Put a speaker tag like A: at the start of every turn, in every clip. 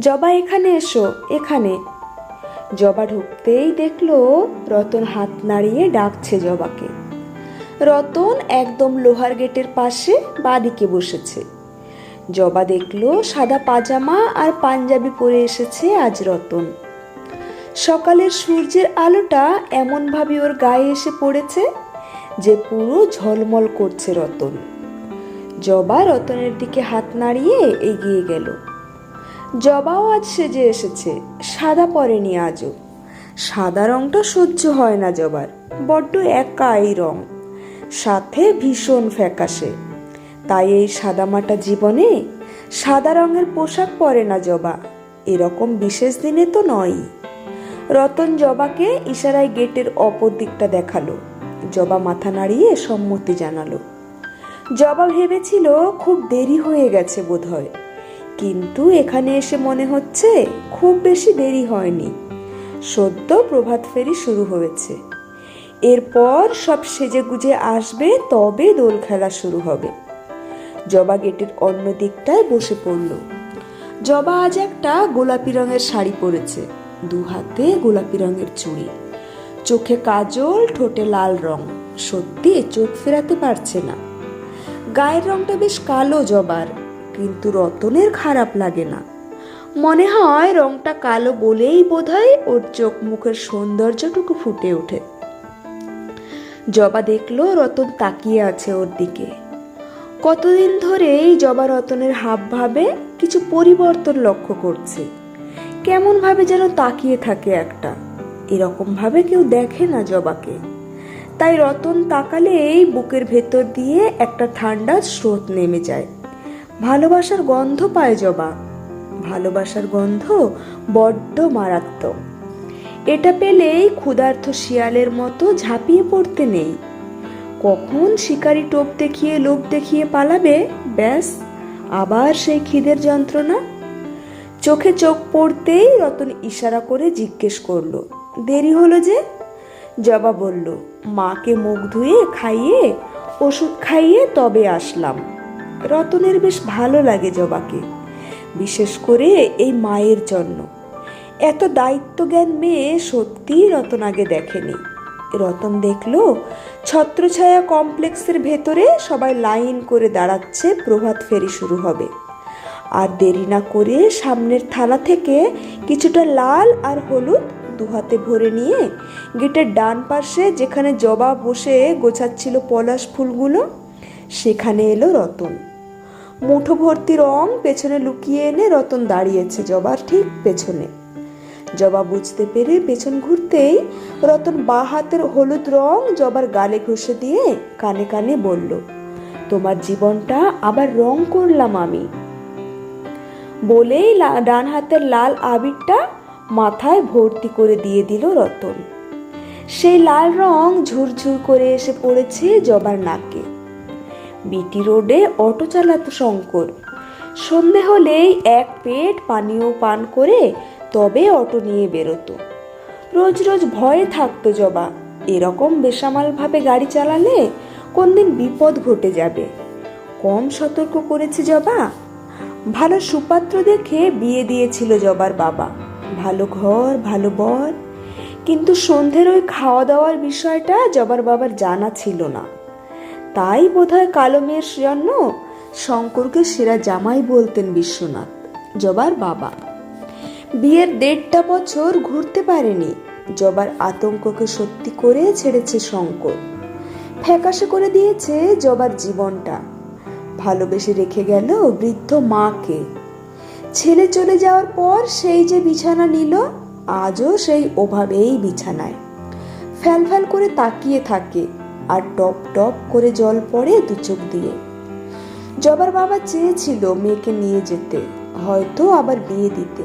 A: জবা এখানে এসো, এখানে। জবা ঢুকতেই দেখল রতন হাত নাড়িয়ে ডাকছে জবাকে। রতন একদম লোহার গেটের পাশে বাদিকে বসেছে। জবা দেখল সাদা পাজামা আর পাঞ্জাবি পরে এসেছে আজ রতন। সকালের সূর্যের আলোটা এমনভাবে ওর গায়ে এসে পড়েছে যে পুরো ঝলমল করছে রতন। জবা রতনের দিকে হাত নাড়িয়ে এগিয়ে গেল। জবাও আজ সেজে এসেছে, সাদা পরেনি আজও। সাদা রংটা সহ্য হয় না জবার, বড্ড একাই রং। সাথে ভীষণ ফ্যাকাশে। তাই এই সাদামাটা জীবনে সাদা রঙের পোশাক পরে না জবা, এরকম বিশেষ দিনে তো নয়ই। রতন জবাকে ইশারায় গেটের অপর দিকটা দেখাল, জবা মাথা নাড়িয়ে সম্মতি জানালো। জবা ভেবেছিল খুব দেরি হয়ে গেছে বোধহয়। কিন্তু এখানে এসে মনে হচ্ছে খুব বেশি দেরি হয়নি। সদ্য প্রভাত ফেরি শুরু হয়েছে। এরপর সব সেজে গুজে আসবে তবে দোল খেলা শুরু হবে। জবা গেটের অন্য দিকটায় বসে পড়ল। জবা আজ একটা গোলাপি রঙের শাড়ি পরেছে। দু হাতে গোলাপি রঙের চুড়ি। চোখে কাজল, ঠোঁটে লাল রং। সত্যি চোখ ফেরাতে পারছে না। গায়ের রংটা বেশ কালো জবার। কিন্তু রতনের খারাপ লাগে না। মনে হয় রংটা কালো বলেই বোধহয় ওর চোখ মুখের সৌন্দর্যটুকু ফুটে ওঠে। জবা দেখল রতন তাকিয়ে আছে ওর দিকে। কতদিন ধরেই জবা রতনের হাব ভাবে কিছু পরিবর্তন লক্ষ্য করছে। কেমন ভাবে যেন তাকিয়ে থাকে একটা। এরকম ভাবে কেউ দেখে না জবাকে। তাই রতন তাকালেই বুকের ভেতর দিয়ে একটা ঠান্ডা স্রোত নেমে যায়। ভালোবাসার গন্ধ পায় জবা। ভালোবাসার গন্ধ বড্ড মারাত্মক। এটা পেলেই ক্ষুধার্থ শিয়ালের মতো ঝাঁপিয়ে পড়তে নেই। কখন শিকারি টোপ দেখিয়ে, লোভ দেখিয়ে পালাবে? ব্যাস, আবার সেই খিদের যন্ত্রণা। চোখে চোখ পড়তেই রতন ইশারা করে জিজ্ঞেস করল, দেরি হলো যে? জবা বলল, মাকে মুখ ধুয়ে, খাইয়ে, ওষুধ খাইয়ে তবে আসলাম। রতনের বেশ ভালো লাগে জবাকে, বিশেষ করে এই মায়ের জন্য। এত দায়িত্বজ্ঞান মেয়ে সত্যিই রতন আগে দেখেনি। রতন দেখল ছত্রছায়া কমপ্লেক্সের ভেতরে সবাই লাইন করে দাঁড়াচ্ছে, প্রভাত ফেরি শুরু হবে। আর দেরি না করে সামনের থালা থেকে কিছুটা লাল আর হলুদ দুহাতে ভরে নিয়ে গেটের ডান পাশে যেখানে জবা বসে গোছাচ্ছিল পলাশ ফুলগুলো, সেখানে এলো রতন। মুঠো ভর্তি রং পেছনে লুকিয়ে এনে রতন দাঁড়িয়েছে জবার ঠিক পেছনে। জবা বুঝতে পেরে পেছন ঘুরতেই রতন বা হাতের হলুদ রং জবার গালে ঘষে দিয়ে কানে কানে বলল, তোমার জীবনটা আবার রং করলাম আমি। বলেই ডান হাতের লাল আবিরটা মাথায় ভর্তি করে দিয়ে দিল রতন। সেই লাল রং ঝুরঝুর করে এসে পড়েছে জবার নাকে। বিটি রোডে অটো চালাতো শঙ্কর। সন্ধে হলেই এক পেট পানীয় পান করে তবে অটো নিয়ে বেরোতো। রোজ রোজ ভয়ে থাকতো জবা, এরকম বেসামালভাবে গাড়ি চালালে কোনদিন বিপদ ঘটে যাবে। কম সতর্ক করেছে জবা। ভালো সুপাত্র দেখে বিয়ে দিয়েছিল জবার বাবা। ভালো ঘর, ভালো বর কিন্তু সন্ধ্যের ওই খাওয়া দাওয়ার বিষয়টা জবার বাবার জানা ছিল না। তাই বোধহয় কালো মেয়ের জন্য শঙ্করকে সেরা জামাই বলতেন বিশ্বনাথ, জবার বাবা। বিয়ের দেড়টা বছর ঘুরতে পারেনি, জবার আতঙ্ককে সত্যি করে ছেড়েছে শঙ্কর। ফ্যাকাশে করে দিয়েছে জবার জীবনটা। ভালোবেসে রেখে গেল বৃদ্ধ মাকে। ছেলে চলে যাওয়ার পর সেই যে বিছানা নিল, আজও সেই ওভাবেই বিছানায়। ফ্যাল ফ্যাল করে তাকিয়ে থাকে। আর টপ টপ করে জল পড়ে দু চোখ দিয়ে। জবার বাবা চেয়েছিল মেয়েকে নিয়ে যেতে, হয়তো আবার বিয়ে দিতে।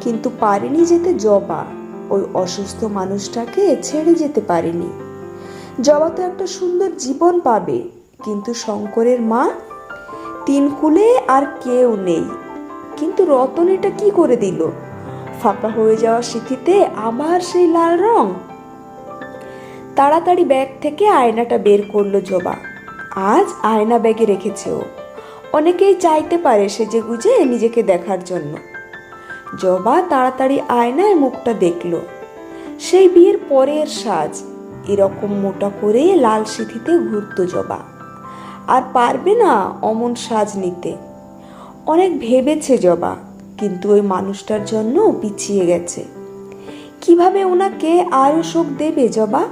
A: কিন্তু পারেনি যেতে জবা, ওই অসুস্থ মানুষটাকে ছেড়ে যেতে পারেনি। জবা তো একটা সুন্দর জীবন পাবে, কিন্তু শঙ্করের মা, তিন কুলে আর কেউ নেই। কিন্তু রতন এটা কি করে দিল? ফাঁকা হয়ে যাওয়া স্মৃতিতে আবার সেই লাল রং? তাড়াতাড়ি ব্যাগ থেকে আয়নাটা বের করল জবা। আজ আয়না ব্যাগে রেখেছে ও। অনেকেই চাইতে পারে সেজে গুজে নিজেকে দেখার জন্য। জবা তাড়াতাড়ি আয়নায় মুখটা দেখল। সেই বিয়ের পরের সাজ, এরকম মোটা করে লাল সিঁথিতে ঘুরতো জবা। আর পারবে না অমন সাজ নিতে। অনেক ভেবেছে জবা, কিন্তু ওই মানুষটার জন্য পিছিয়ে গেছে। কীভাবে ওনাকে আরও শোক দেবে জবা?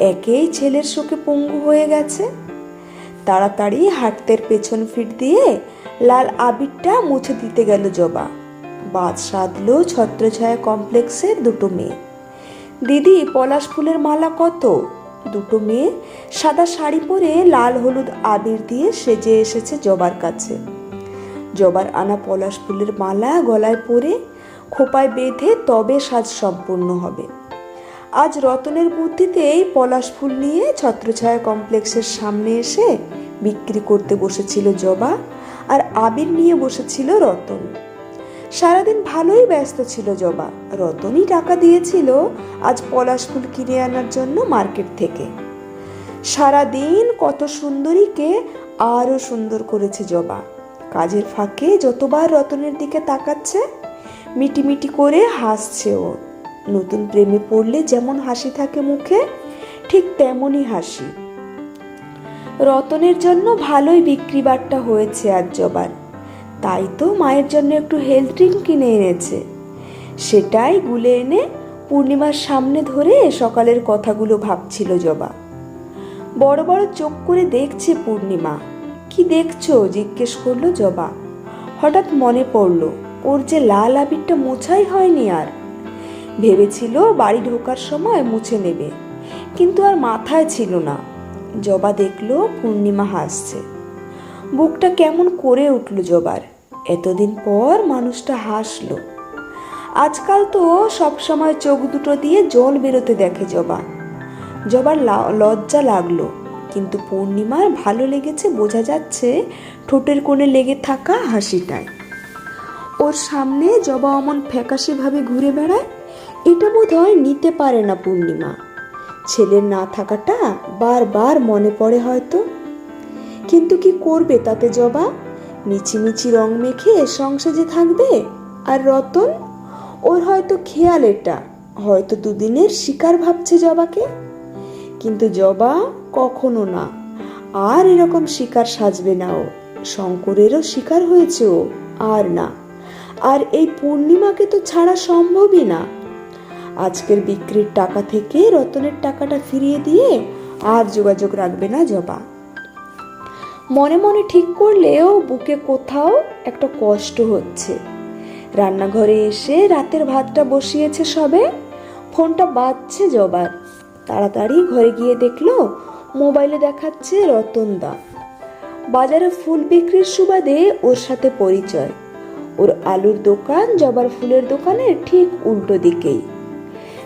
A: একেই ছেলের শোকে পঙ্গু হয়ে গেছে। তাড়াতাড়ি হাঁটতের পেছন ফিট দিয়ে লাল আবিরটা মুছে দিতে গেল জবা। বাদ সাধলো ছত্রছায়া কমপ্লেক্সের দুটো মেয়ে। দিদি, পলাশ ফুলের মালা কত? দুটো মেয়ে সাদা শাড়ি পরে লাল হলুদ আবির দিয়ে সেজে এসেছে জবার কাছে। জবার আনা পলাশ ফুলের মালা গলায় পরে খোপায় বেঁধে তবে সাজ সম্পূর্ণ হবে। আজ রতনের বুদ্ধিতেই পলাশ ফুল নিয়ে ছত্রছায়া কমপ্লেক্সের সামনে এসে বিক্রি করতে বসেছিল জবা আর আবির নিয়ে বসেছিল রতন। সারাদিন ভালোই ব্যস্ত ছিল জবা। রতনই টাকা দিয়েছিল আজ পলাশ ফুল কিনে আনার জন্য মার্কেট থেকে। সারাদিন কত সুন্দরীকে আরও সুন্দর করেছে জবা। কাজের ফাঁকে যতবার রতনের দিকে তাকাচ্ছে, মিটিমিটি করে হাসছে ও। নতুন প্রেমে পড়লে যেমন হাসি থাকে মুখে, ঠিক তেমনই হাসি। রতনের জন্য ভালোই বিক্রি বাট্টা হয়েছে আজ জবার তাই তো মায়ের জন্য একটু হেলথ ড্রিঙ্ক কিনে এনেছে। সেটাই গুলে এনে পূর্ণিমার সামনে ধরে সকালের কথাগুলো ভাবছিল জবা। বড় বড় চোখ করে দেখছে পূর্ণিমা। কি দেখছ? জিজ্ঞেস করল জবা। হঠাৎ মনে পড়ল, ওর যে লাল আবিরটা মোছাই হয়নি আর। ভেবেছিল বাড়ি ঢোকার সময় মুছে নেবে, কিন্তু আর মাথায় ছিল না। জবা দেখল পূর্ণিমা হাসছে। বুকটা কেমন করে উঠল জবার। এতদিন পর মানুষটা হাসলো। আজকাল তো সব সময় চোখ দুটো দিয়ে জল বেরোতে দেখে জবা। জবার লজ্জা লাগল, কিন্তু পূর্ণিমার ভালো লেগেছে বোঝা যাচ্ছে ঠোঁটের কোণে লেগে থাকা হাসিটায় ওর সামনে জবা অমন ফ্যাকাশেভাবে ঘুরে বেড়ায় এটা বোধ হয় নিতে পারে না পূর্ণিমা। ছেলের না থাকাটা বারবার মনে পড়ে হয়তো। কিন্তু কি করবে তাতে জবা? মিছিমিছি রং মেখে সংসাজে থাকবে? আর রতন? ওর হয়তো খেয়াল এটা। হয়তো দুদিনের শিকার ভাবছে জবাকে। কিন্তু জবা কখনো না। আর এরকম শিকার সাজবে না ও। শঙ্করেরও শিকার হয়েছে ও। আর না। আর এই পূর্ণিমাকে তো ছাড়া সম্ভবই না। আজকের বিক্রির টাকা থেকে রতনের টাকাটা ফিরিয়ে দিয়ে আর যোগাযোগ রাখবে না জবা। মনে মনে ঠিক করলেও বুকে কোথাও একটা কষ্ট হচ্ছে। রান্নাঘরে এসে রাতের ভাতটা বসিয়েছে সবে। ফোনটা বাজছে জবার। তাড়াতাড়ি ঘরে গিয়ে দেখল মোবাইলে দেখাচ্ছে রতনদা বাজারে ফুল বিক্রির সুবাদে ওর সাথে পরিচয়। ওর আলুর দোকান জবার ফুলের দোকানের ঠিক উল্টো দিকেই।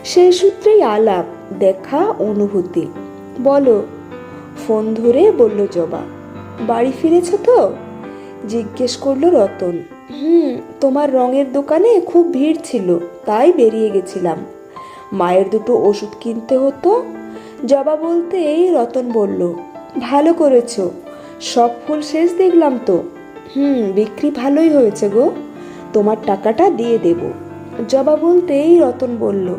A: সেই সূত্রেই আলাপ, দেখা, অনুভূতি। বলো, ফোন ধরে বলল জবা, বাড়ি ফিরেছ তো? জিজ্ঞেস করল রতন। হুম, তোমার রঙের দোকানে খুব ভিড় ছিল, তাই বেরিয়ে গেছিলাম। মায়ের দুটো ওষুধ কিনতে হতো? জবা বলতে এই রতন বলল, ভালো করেছ, সব ফুল শেষ দেখলাম তো। হুম, বিক্রি ভালোই হয়েছে গো, তোমার টাকাটা দিয়ে দেব। জবা বলতে এই রতন বলল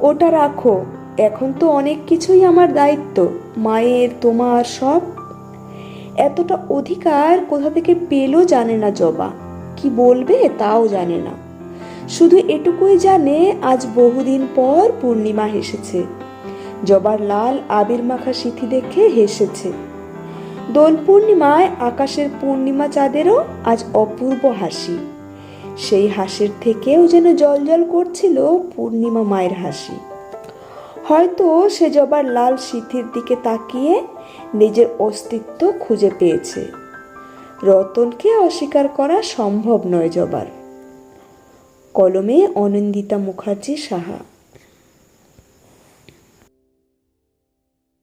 A: ওটা রাখো। এখন তো অনেক কিছুই আমার দায়িত্ব। মায়ের, তোমার সব। এতটা অধিকার কোথা থেকে পেল জানে না জবা। কি বলবে তাও জানে না। শুধু এটুকুই জানে আজ বহুদিন পর পূর্ণিমা হেসেছে। জবার লাল আবির মাখা সিথি দেখে হেসেছে। দোল পূর্ণিমায় আকাশের পূর্ণিমা চাঁদেরও আজ অপূর্ব হাসি। সেই হাসির থেকেও যেন জল করছিল পূর্ণিমা মায়ের হাসি। হয়তো সে জবার লাল সিথির দিকে তাকিয়ে নিজের অস্তিত্ব খুঁজে পেয়েছে। রতনকে অস্বীকার করা সম্ভব নয় জবার। কলমে অনন্দিতা মুখার্জি সাহা।